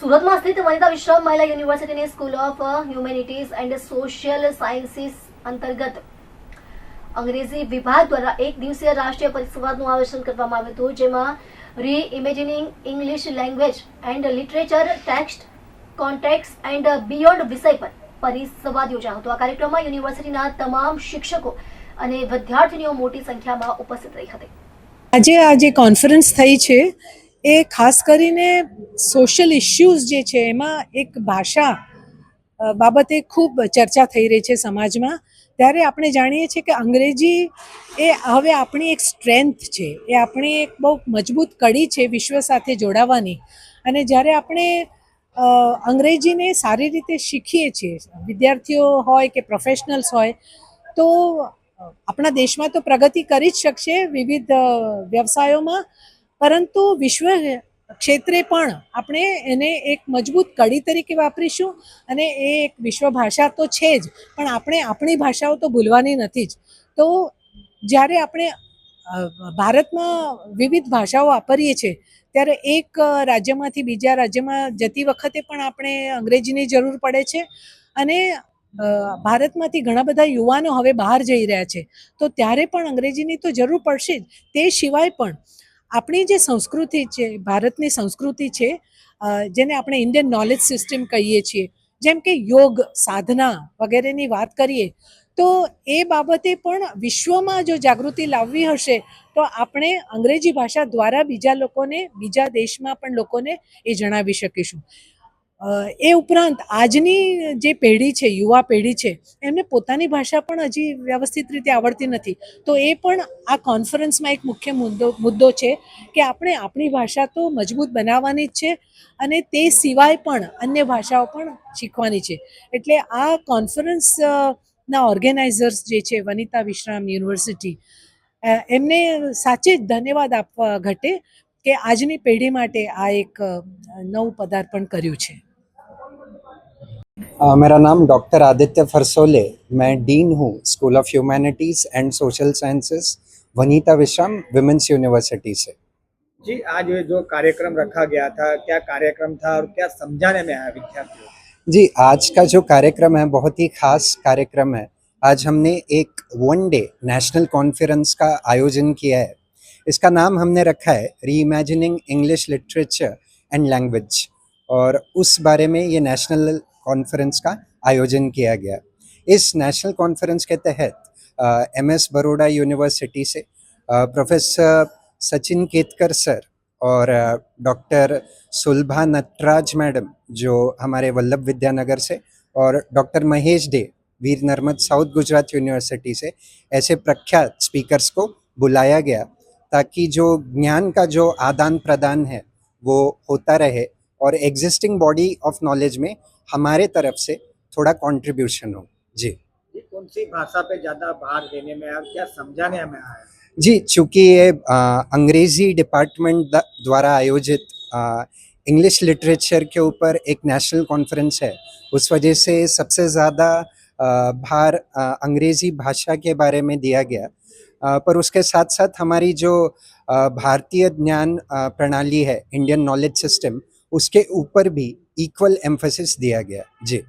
સુરતમાં સ્થિત વનિતા વિશ્વ મહિલા યુનિવર્સિટીની school of humanities and social sciences અંતર્ગત અંગ્રેજી વિભાગ દ્વારા એક દિવસીય રાષ્ટ્રીય પરિસંવાદનું આયોજન કરવામાં આવ્યું હતું, જેમાં re imagining English language and literature text context and beyond વિષય પર પરિસંવાદ યોજાયો હતો. આ કાર્યક્રમમાં યુનિવર્સિટીના તમામ શિક્ષકો અને વિદ્યાર્થીનીઓ મોટી સંખ્યામાં ઉપસ્થિત રહી હતી. આજે આ જે કોન્ફરન્સ થઈ છે એ ખાસ કરીને સોશિયલ ઇશ્યુઝ જે છે એમાં એક ભાષા બાબતે ખૂબ ચર્ચા થઈ રહી છે સમાજમાં. ત્યારે આપણે જાણીએ છીએ કે અંગ્રેજી એ હવે આપણી એક સ્ટ્રેન્થ છે. એ આપણી એક બહુ મજબૂત કડી છે વિશ્વ સાથે જોડાવાની. અને જ્યારે આપણે અંગ્રેજીને સારી રીતે શીખીએ છીએ, વિદ્યાર્થીઓ હોય કે પ્રોફેશનલ્સ હોય, તો આપણા દેશમાં તો પ્રગતિ કરી જ શકશે વિવિધ વ્યવસાયોમાં. પરંતુ વિશ્વ ક્ષેત્રે પણ આપણે એને એક મજબૂત કડી તરીકે વાપરીશું અને એ એક વિશ્વ ભાષા તો છે જ, પણ આપણે આપણી ભાષાઓ તો ભૂલવાની નથી જ. તો જ્યારે આપણે ભારતમાં વિવિધ ભાષાઓ વાપરીએ છીએ, ત્યારે એક રાજ્યમાંથી બીજા રાજ્યમાં જતી વખતે પણ આપણે અંગ્રેજીની જરૂર પડે છે અને ભારતમાંથી ઘણા બધા યુવાનો હવે બહાર જઈ રહ્યા છે. તો ત્યારે પણ અંગ્રેજીની તો જરૂર પડશે જ. તે સિવાય પણ આપણી જે સંસ્કૃતિ છે, ભારતની સંસ્કૃતિ છે જેને આપણે ઇન્ડિયન નોલેજ સિસ્ટમ કહીએ છીએ, જેમ કે યોગ, સાધના વગેરેની વાત કરીએ, તો એ બાબતે પણ વિશ્વમાં જો જાગૃતિ લાવવી હશે, તો આપણે અંગ્રેજી ભાષા દ્વારા બીજા લોકોને, બીજા દેશમાં પણ લોકોને એ જણાવી શકીશું. એ ઉપરાંત આજની જે પેઢી છે, યુવા પેઢી છે, એમને પોતાની ભાષા પણ હજી વ્યવસ્થિત રીતે આવડતી નથી. તો એ પણ આ કોન્ફરન્સમાં એક મુખ્ય મુદ્દો મુદ્દો છે કે આપણે આપણી ભાષા તો મજબૂત બનાવવાની જ છે અને તે સિવાય પણ અન્ય ભાષાઓ પણ શીખવાની છે. એટલે આ કોન્ફરન્સ ના ઓર્ગેનાઇઝર્સ જે છે, વનિતા વિશ્રામ યુનિવર્સિટી એમને સાચે જ ધન્યવાદ આપવા ઘટે કે આજની પેઢી માટે આ એક અ, નવું પદાર્પણ કર્યું છે अ, मेरा नाम डॉक्टर आदित्य फरसोले मैं डीन हूँ school of humanities and social sciences Vanita Vishram women's university से जी आज ये जो कार्यक्रम रखा गया था क्या कार्यक्रम था और क्या समझाने में आया विद्यार्थियों को? जी आज का जो कार्यक्रम है बहुत ही खास कार्यक्रम है आज हमने एक वन डे नेशनल कॉन्फ्रेंस का आयोजन किया है इसका नाम हमने रखा है re imagining English literature and language और उस बारे में ये नेशनल कॉन्फ्रेंस का आयोजन किया गया। इस नेशनल कॉन्फ्रेंस के तहत एम एस बड़ोड़ा यूनिवर्सिटी से प्रोफेसर सचिन केतकर सर और डॉक्टर सुलभा नटराज मैडम जो हमारे वल्लभ विद्यानगर से और doctor Mahesh Dey Veer Narmad south Gujarat university से, ऐसे प्रख्यात स्पीकर्स को बुलाया गया। ताकि जो ज्ञान का जो आदान प्रदान है वो होता रहे और एग्जिस्टिंग बॉडी ऑफ़ नॉलेज में हमारे तरफ़ से थोड़ा कंट्रीब्यूशन हो। जी। जी कौन सी भाषा पे ज़्यादा भार देने में और क्या समझाने में आया? जी चूँकि ये अंग्रेज़ी डिपार्टमेंट द्वारा आयोजित इंग्लिश लिटरेचर के ऊपर एक नेशनल कॉन्फ्रेंस है उस वजह से सबसे ज़्यादा भार अंग्रेज़ी भाषा के बारे में दिया गया। पर उसके साथ साथ हमारी जो भारतीय ज्ञान प्रणाली है इंडियन नॉलेज सिस्टम उसके ऊपर भी इक्वल एम्फोसिस दिया गया। जी।